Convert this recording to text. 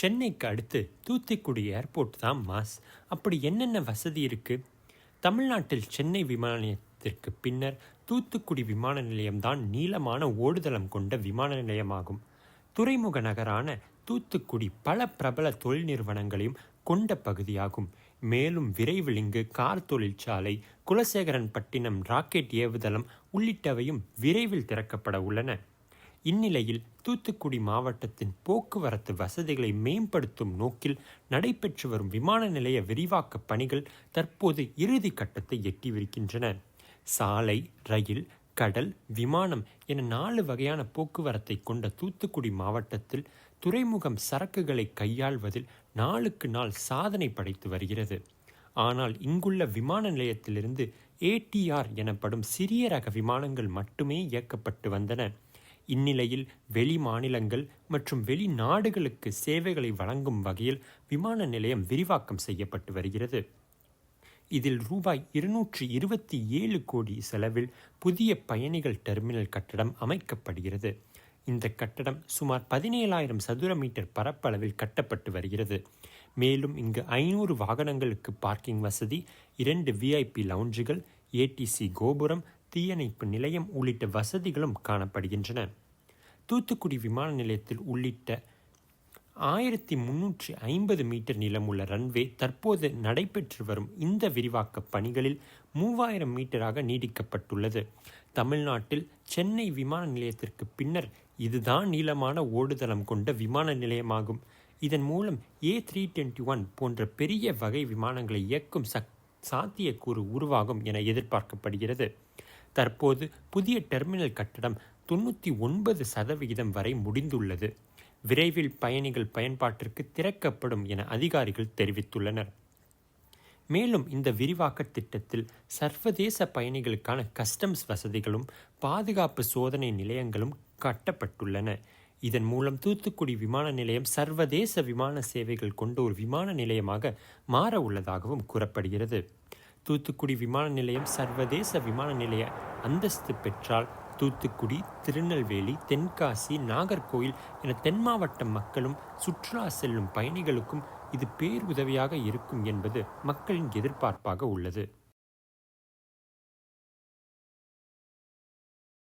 சென்னைக்கு அடுத்து தூத்துக்குடி ஏர்போர்ட் தான் மாஸ். அப்படி என்னென்ன வசதி இருக்குது தமிழ்நாட்டில் சென்னை விமான நிலையத்திற்கு பின்னர் தூத்துக்குடி விமான நிலையம்தான் நீளமான ஓடுதளம் கொண்ட விமான நிலையமாகும் துறைமுக நகரான தூத்துக்குடி பல பிரபல தொழில் நிறுவனங்களையும் கொண்ட பகுதியாகும். மேலும் விரைவில் இங்கு கார் தொழிற்சாலை குலசேகரன் பட்டினம் ராக்கெட் ஏவுதளம் உள்ளிட்டவையும் விரைவில் திறக்கப்பட உள்ளன. இந்நிலையில் தூத்துக்குடி மாவட்டத்தின் போக்குவரத்து வசதிகளை மேம்படுத்தும் நோக்கில் நடைபெற்று வரும் விமான நிலைய விரிவாக்க பணிகள் தற்போது இறுதி கட்டத்தை எட்டிவிருக்கின்றன சாலை ரயில் கடல் விமானம் என நாலு வகையான போக்குவரத்தை கொண்ட தூத்துக்குடி மாவட்டத்தில் துறைமுகம் சரக்குகளை கையாள்வதில் நாளுக்கு நாள் சாதனை படைத்து வருகிறது. ஆனால் இங்குள்ள விமான நிலையத்திலிருந்து ஏடிஆர் எனப்படும் சிறிய ரக விமானங்கள் மட்டுமே இயக்கப்பட்டு வந்தன. இந்நிலையில் வெளி மாநிலங்கள் மற்றும் வெளிநாடுகளுக்கு சேவைகளை வழங்கும் வகையில் விமான நிலையம் விரிவாக்கம் செய்யப்பட்டு வருகிறது. இதில் ரூபாய் இருநூற்றி இருபத்தி ஏழு கோடி செலவில் புதிய பயணிகள் டெர்மினல் கட்டடம் அமைக்கப்படுகிறது. இந்த கட்டடம் சுமார் பதினேழாயிரம் சதுர மீட்டர் பரப்பளவில் கட்டப்பட்டு வருகிறது. மேலும் இங்கு ஐநூறு வாகனங்களுக்கு பார்க்கிங் வசதி இரண்டு விஐபி லவுஞ்சுகள் ஏடிசி கோபுரம் தீயணைப்பு நிலையம் உள்ளிட்ட வசதிகளும் காணப்படுகின்றன. தூத்துக்குடி விமான நிலையத்தில் உள்ளிட்ட ஆயிரத்தி முன்னூற்றி ஐம்பது மீட்டர் நீளமுள்ள ரன்வே தற்போது நடைபெற்று வரும் இந்த விரிவாக்க பணிகளில் மூவாயிரம் மீட்டராக நீடிக்கப்பட்டுள்ளது தமிழ்நாட்டில் சென்னை விமான நிலையத்திற்கு பின்னர் இதுதான் நீளமான ஓடுதளம் கொண்ட விமான நிலையமாகும். இதன் மூலம் ஏ த்ரீ டுவெண்ட்டி ஒன் போன்ற பெரிய வகை விமானங்களை இயக்கும் சக் சாத்தியக்கூறு உருவாகும் என எதிர்பார்க்கப்படுகிறது. தற்போது புதிய டெர்மினல் கட்டடம் தொண்ணூற்றி ஒன்பது சதவிகிதம் வரை முடிந்துள்ளது. விரைவில் பயணிகள் பயன்பாட்டிற்கு திறக்கப்படும் என அதிகாரிகள் தெரிவித்துள்ளனர். மேலும் இந்த விரிவாக்க திட்டத்தில் சர்வதேச பயணிகளுக்கான கஸ்டம்ஸ் வசதிகளும் பாதுகாப்பு சோதனை நிலையங்களும் கட்டப்பட்டுள்ளன. இதன் மூலம் தூத்துக்குடி விமான நிலையம் சர்வதேச விமான சேவைகள் கொண்ட ஒரு விமான நிலையமாக மாற உள்ளதாகவும் கூறப்படுகிறது. தூத்துக்குடி விமான நிலையம் சர்வதேச விமான நிலைய அந்தஸ்து பெற்றால் தூத்துக்குடி திருநெல்வேலி தென்காசி நாகர்கோயில் என தென் மாவட்ட மக்களும் சுற்றுலா செல்லும் பயணிகளுக்கும் இது பேருதவியாக இருக்கும் என்பது மக்களின் எதிர்பார்ப்பாக உள்ளது.